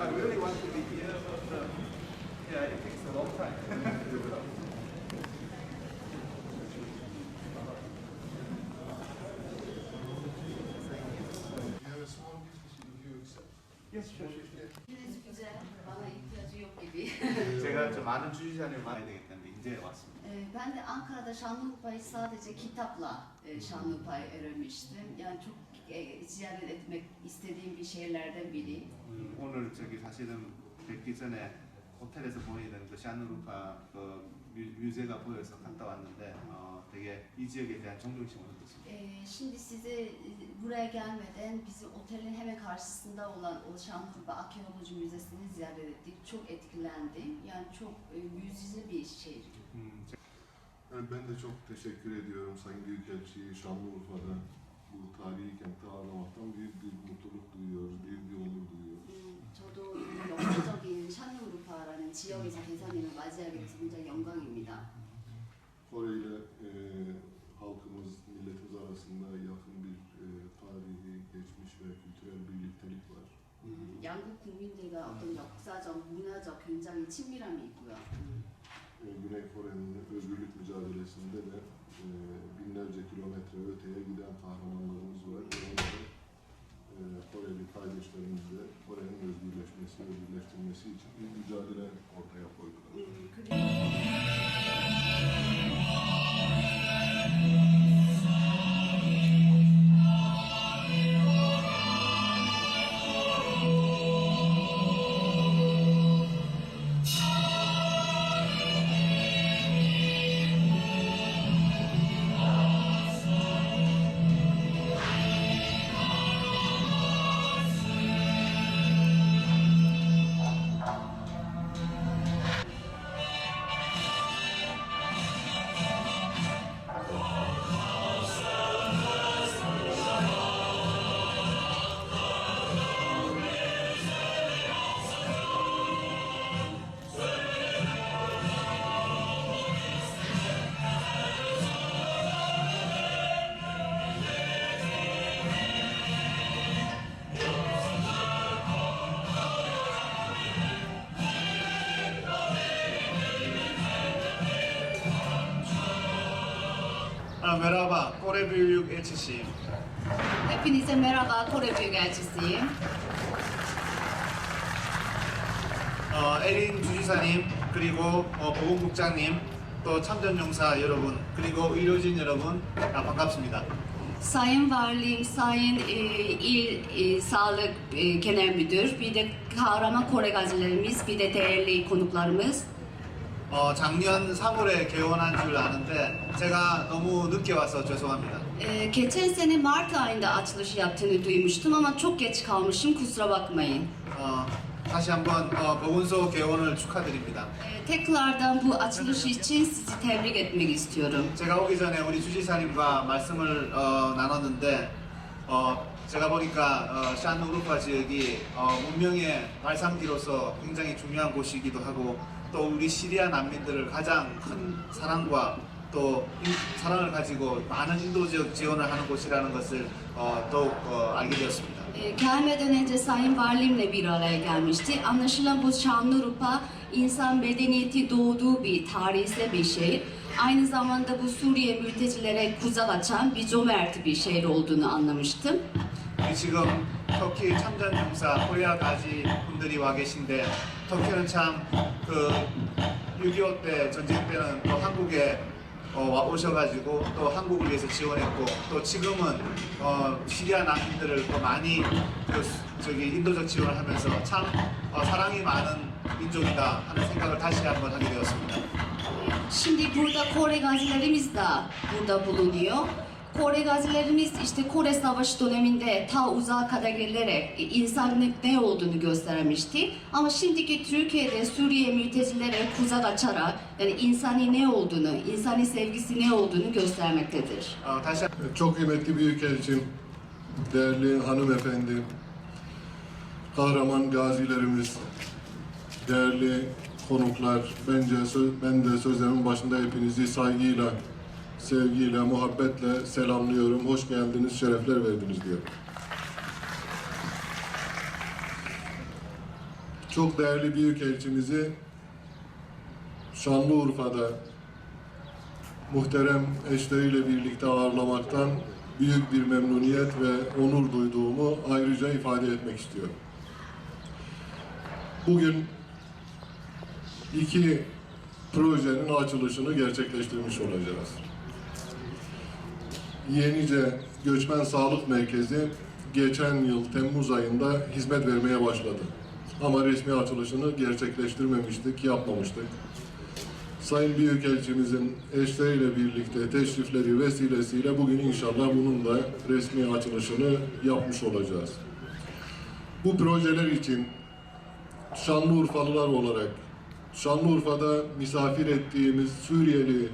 I really want to be here, but uh, yeah, it takes a long time. yes, sure, 주제랑 많은 이야기 없기 제가 좀 아는 주지사님을 만나야 되겠다는데 이제 왔습니다. Ee, ben de Ankara'da Şanlıurfa'yı sadece kitapla e, Şanlıurfa'yı öğrenmiştim. Yani çok e, ziyaret etmek istediğim bir şehirlerden biri. 음, 오늘 저기 사실은 뵙기 전에 호텔에서 보이던 그 샤누루파 그 뮤, 뮤제가 보여서 갔다 왔는데 어, 되게 이 지역에 대한 존경심을 느꼈습니다. Ee, şimdi size e, buraya gelmeden bizim otelin hemen karşısında olan o Şanlıurfa Arkeoloji Müzesi'ni ziyaret ettik. Çok etkilendim. Yani çok e, yüz bir şehir. 음, 제- Evet, ben de çok teşekkür ediyorum Sayın Büyükelçi Şanlıurfa'da bu tarihi kenti ağırlamaktan büyük bir mutluluk duyuyoruz, büyük bir onur duyuyoruz. 음, 저도 이 역사적인 샤누루파라는 지역에서 대사님을 맞이하게 돼서 굉장히 영광입니다. Kore ile e, halkımız, milletimiz arasında yakın bir e, tarihi, geçmiş ve kültürel birliktelik var. 음, 양국 국민들과 어떤 역사적, 문화적 굉장히 친밀함이 있고요. 음, E, Güney Kore'nin özgürlük mücadelesinde de e, binlerce kilometre öteye giden kahramanlarımız var. Ve onları e, Koreli kardeşlerimizle Kore'nin özgürleşmesi ve birleştirilmesi için bir mücadele ortaya koydular. Merhaba, Kore Büyük Elçisi. Hepinize merhaba, Kore Büyükelçisiyim. 어, 에린 주지사님, 그리고 어, 보건국장님, 또 참전용사 여러분, 그리고 의료진 여러분, 아, 반갑습니다. Sayın Varlığım, Sayın e, İl e, Sağlık e, Genel Müdür, bir de kahraman Kore gazilerimiz, bir de değerli konuklarımız. 어, 작년 3월에 개원한 줄 아는데 제가 너무 늦게 와서 죄송합니다. E, geçen sene Mart ayında açılış yaptığını duymuştum ama çok geç kalmışım, kusura bakmayın. 어, 다시 한번 어, 보건소 개원을 축하드립니다. E, tekrardan bu açılış için sizi tebrik etmek istiyorum. 제가 오기 전에 우리 주지사님과 말씀을 어, 나눴는데 어, 제가 보니까 어, 샨 우루파 지역이 어, 문명의 발상지로서 굉장히 중요한 곳이기도 하고 또 우리 시리아 난민들을 가장 큰 사랑과 또 인- 사랑을 가지고 많은 인도적 지원을 하는 곳이라는 것을 어, 더욱 어, 알게 되었습니다. E, gelmeden önce Sayın Varlim'le bir araya gelmişti. Anlaşılan bu Şanlıurfa insan medeniyeti doğduğu bir tarihsel bir şehir. Aynı zamanda bu Suriye mültecilere kucak açan bir cömert bir şehir olduğunu anlamıştım. 지금 터키 참전 용사 코리아 가지 분들이 와 계신데 터키는 참그 6.25 때 전쟁 때는 또 한국에 어, 와 오셔가지고 또 한국을 위해서 지원했고 또 지금은 어, 시리아 난민들을 더 많이 그, 수- 저기 인도적 지원을 하면서 참 어, 사랑이 많은 민족이다 하는 생각을 다시 한번 하게 되었습니다. Şimdi burada Kore gazilerimiz. Kore gazilerimiz işte Kore Savaşı döneminde ta uzağa kadar gelerek insanlık ne olduğunu göstermişti. Ama şimdiki Türkiye'de Suriye mültecilere kuzak açarak yani insani ne olduğunu, insani sevgisi ne olduğunu göstermektedir. Çok kıymetli bir ülke için değerli hanımefendi, kahraman gazilerimiz, değerli konuklar, bence ben de sözlerimin başında hepinizi saygıyla sevgiyle, muhabbetle selamlıyorum. Hoş geldiniz, şerefler verdiniz diyorum. çok değerli büyükelçimizi Şanlıurfa'da muhterem eşleriyle birlikte ağırlamaktan büyük bir memnuniyet ve onur duyduğumu ayrıca ifade etmek istiyorum. Bugün iki projenin açılışını gerçekleştirmiş olacağız. Yenice Göçmen Sağlık Merkezi geçen yıl Temmuz ayında hizmet vermeye başladı. Ama resmi açılışını gerçekleştirmemiştik, yapmamıştık. Sayın Büyükelçimizin eşleriyle birlikte teşrifleri vesilesiyle bugün inşallah bunun da resmi açılışını yapmış olacağız. Bu projeler için Şanlıurfalılar olarak Şanlıurfa'da misafir ettiğimiz Suriyeli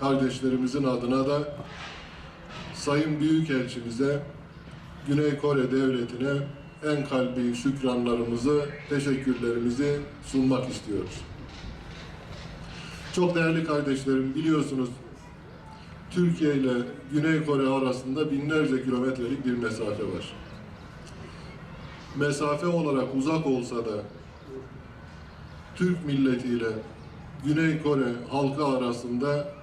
kardeşlerimizin adına da Sayın Büyükelçimize Güney Kore Devleti'ne en kalbi şükranlarımızı, teşekkürlerimizi sunmak istiyoruz. Çok değerli kardeşlerim biliyorsunuz Türkiye ile Güney Kore arasında binlerce kilometrelik bir mesafe var. Mesafe olarak uzak olsa da Türk milletiyle Güney Kore halkı arasında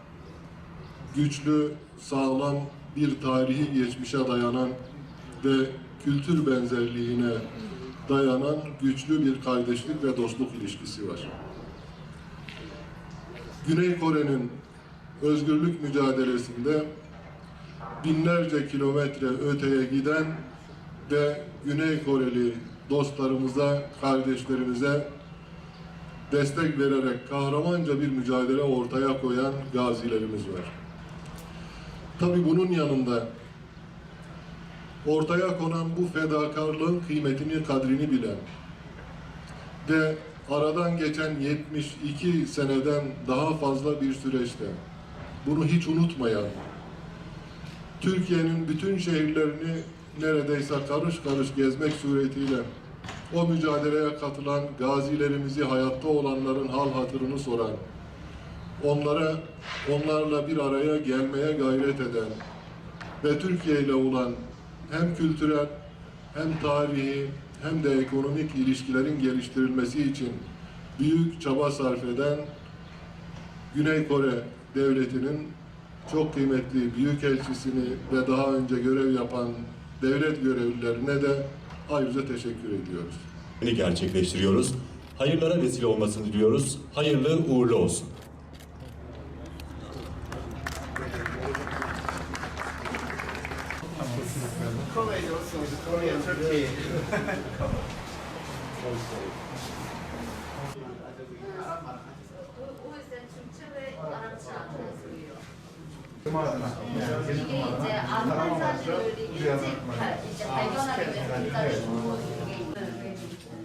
güçlü, sağlam bir tarihi geçmişe dayanan ve kültür benzerliğine dayanan güçlü bir kardeşlik ve dostluk ilişkisi var. Güney Kore'nin özgürlük mücadelesinde binlerce kilometre öteye giden ve Güney Koreli dostlarımıza, kardeşlerimize destek vererek kahramanca bir mücadele ortaya koyan gazilerimiz var. Tabi bunun yanında ortaya konan bu fedakarlığın kıymetini, kadrini bilen ve aradan geçen 72 seneden daha fazla bir süreçte bunu hiç unutmayan, Türkiye'nin bütün şehirlerini neredeyse karış karış gezmek suretiyle o mücadeleye katılan gazilerimizi, hayatta olanların hal hatırını soran, onlara, onlarla bir araya gelmeye gayret eden ve Türkiye ile olan hem kültürel hem tarihi hem de ekonomik ilişkilerin geliştirilmesi için büyük çaba sarf eden Güney Kore Devleti'nin çok kıymetli büyükelçisini ve daha önce görev yapan devlet görevlilerine de ayrıca teşekkür ediyoruz. gerçekleştiriyoruz. Hayırlara vesile olmasını diliyoruz. Hayırlı uğurlu olsun. 저는 이게 이제 암환사들이 일찍 발- 이제 발견하게 돼서 일단은 좋은 게 있는 게 있어요.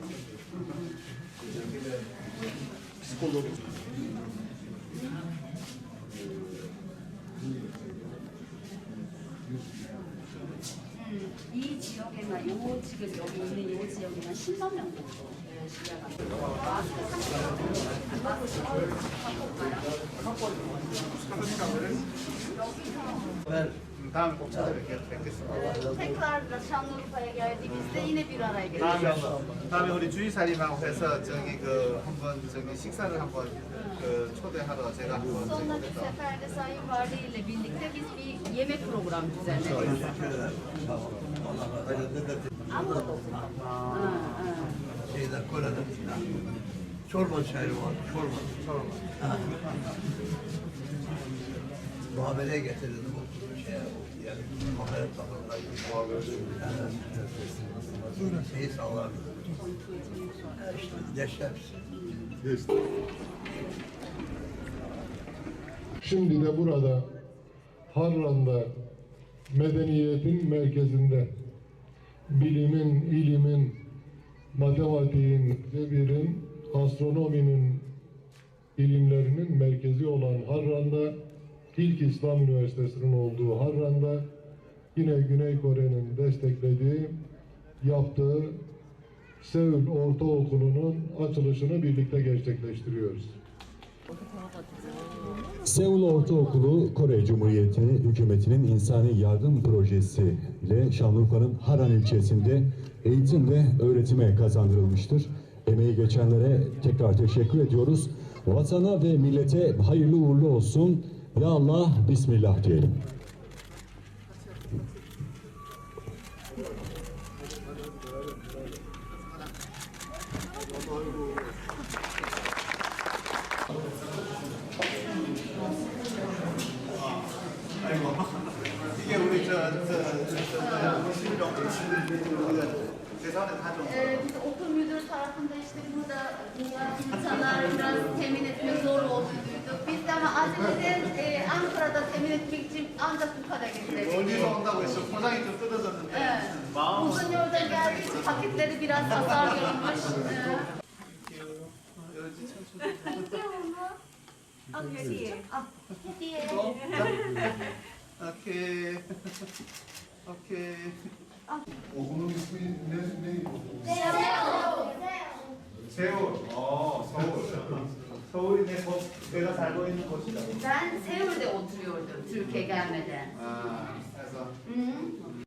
이 지역에만 요 지금 여기 있는 요 지역에만 10만 명 정도 예, 신뢰가 마스크 꼭 찾아뵙겠습니다. tekrar da Şanlıurfa'ya geldiğimizde yine bir araya geleceğiz. 다음에 다음에 우리 주의사님하고 해서 저기 그 한번 저기 식사를 한번 그 초대하러 제가 한번 seferde Sayın Varlı ile birlikte biz bir yemek programı düzenledik. Ama şeyler Kore'de çorba çayı var, çorba. Çorba. Muhabereye getirildi bu şey, Şimdi de burada Harran'da medeniyetin merkezinde bilimin, ilimin, matematiğin, cebirin, astronominin ilimlerinin merkezi olan Harran'da ilk İslam Üniversitesi'nin olduğu Harran'da yine Güney Kore'nin desteklediği yaptığı Seul Ortaokulu'nun açılışını birlikte gerçekleştiriyoruz. Seul Ortaokulu Kore Cumhuriyeti hükümetinin insani yardım projesi ile Şanlıurfa'nın Haran ilçesinde eğitim ve öğretime kazandırılmıştır. Emeği geçenlere tekrar teşekkür ediyoruz. Vatana ve millete hayırlı uğurlu olsun. Ya Allah, Bismillah diyelim. Ee, biz okul müdürü tarafında işte burada insanlar biraz temin etme zor olduğu olduğunu duyduk. Biz de ama aceleden e, Ankara'da temin etmek için ancak bu kadar getirdik. 멀리서 온다고 해서 포장이 좀 뜯어졌는데 Evet. 마음은 Uzun yoldan geldiği için paketleri biraz hasar görmüş. Ee, 열지 천천히 Ah, hediye. 오케이 오케이 Okulun ismi ne, neydi? 세울 어 서울 서울이 내 법, 내가 살고 있는 곳이라고. 난 세월대 오트리올드 들개감에 대한. 아, 그래서 음.